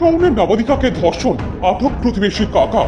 টাউনের নাবালিকাকে ধর্ষণ আটক প্রতিবেশী কাকা।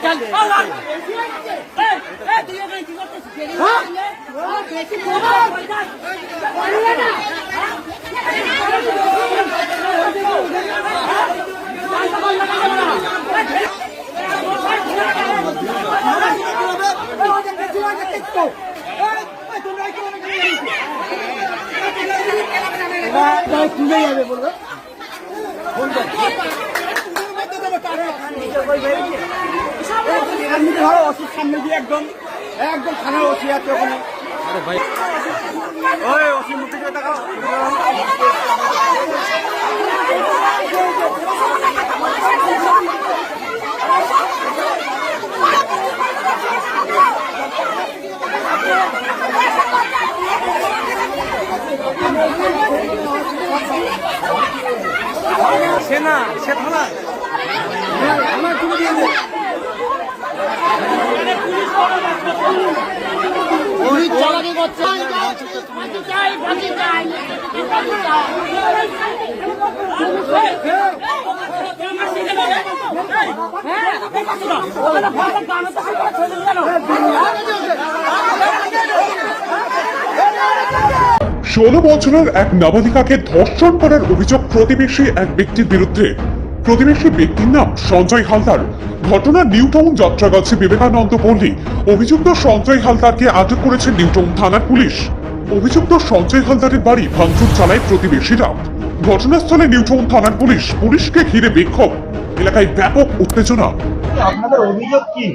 Dale, dale. বলবে সামনে দিয়ে একদম একদম থানার ওসি আছে ওখানে। ওই ওসি মুখে দিয়ে দেখাও। সে না সে থানা। আমার তুলে দিয়ে দে পুলিশ চালাকি করছে ষোলো বছরের এক নাবালিকাকে ধর্ষণ করার অভিযোগ প্রতিবেশী এক ব্যক্তির বিরুদ্ধে। প্রতিবেশী ব্যক্তির নাম সঞ্জয় হালদার। ঘটনা নিউটাউন যাত্রাগাছি বিবেকানন্দ পল্লী। অভিযুক্ত সঞ্জয় হালদারকে আটক করেছে নিউটাউন থানার পুলিশ। অভিযুক্ত সঞ্জয় হালদারের বাড়ি ভাঙচুর চালায় প্রতিবেশীরা। ঘটনাস্থলে নিউটাউন থানার পুলিশ পুলিশকে ঘিরে বিক্ষোভ। এলাকায় ব্যাপক উত্তেজনা। আপনাদের অভিযোগ কি?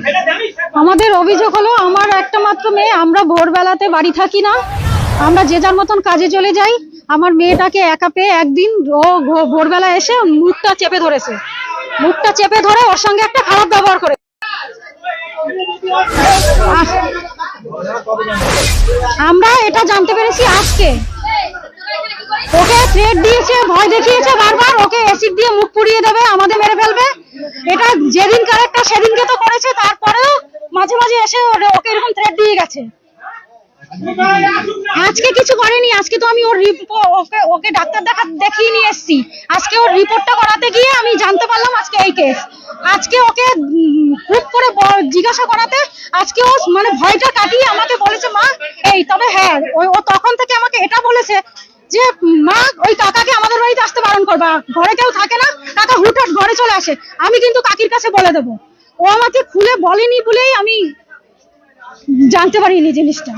আমাদের অভিযোগ হলো আমার একটা মাত্র মেয়ে আমরা ভোরবেলাতে বাড়ি থাকি না। আমরা যে যার মতন কাজে চলে যাই আমার মেয়েটাকে একা পেয়ে একদিন ও ভোরবেলা এসে মুখটা চেপে ধরেছে। মুখটা চেপে ধরে ওর সঙ্গে একটা খারাপ ব্যবহার করে। আমরা এটা জানতে পেরেছি আজকে। ওকে থ্রেড দিয়েছে, ভয় দেখিয়েছে বারবার, ওকে অ্যাসিড দিয়ে মুখ পুড়িয়ে দেবে, আমাদের মেরে ফেলবে। এটা যেদিন কারেক্টটা সেদিনকে তো করেছে, তারপরেও মাঝে মাঝে এসে ওকে এরকম থ্রেড দিয়ে গেছে। আজকে কিছু করেনি, আজকে তো আমি ওর ওকে ওকে ডাক্তার দেখা দেখিয়ে নিয়ে এসেছি। আজকে ওর রিপোর্টটা করাতে গিয়ে আমি জানতে পারলাম আজকে এই কেস আজকে ওকে খুব করে জিজ্ঞাসা করাতে আজকে ও মানে ভয়টা কাটিয়ে আমাকে বলেছে মা এই তবে হ্যাঁ ও- তখন থেকে আমাকে এটা বলেছে যে মা ওই কাকাকে আমাদের বাড়িতে আসতে বারণ করবা ঘরে কেউ থাকে না কাকা হুটহাট ঘরে চলে আসে আমি কিন্তু কাকির কাছে বলে দেবো। ও আমাকে খুলে বলেনি বলেই আমি জানতে পারিনি জিনিসটা।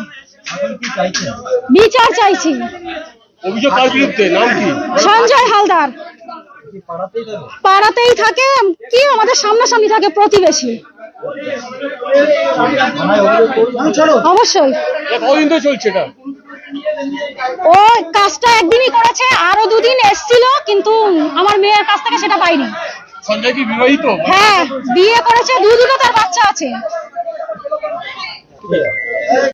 বিচার চাইছি। অভিযোগ কার বিরুদ্ধে? নাম কি? সঞ্জয় হালদার। পাড়াতেই থাকে কি আমাদের সামনাসামনি থাকে প্রতিবেশী? অবশ্যই। চলছে এটা? ও কাজটা একদিনই করেছে আরও দুদিন এসছিল কিন্তু আমার মেয়ের কাছ থেকে সেটা পাইনি। সঞ্জয় কি বিবাহিত? হ্যাঁ বিয়ে করেছে দু দুটো তার বাচ্চা আছে।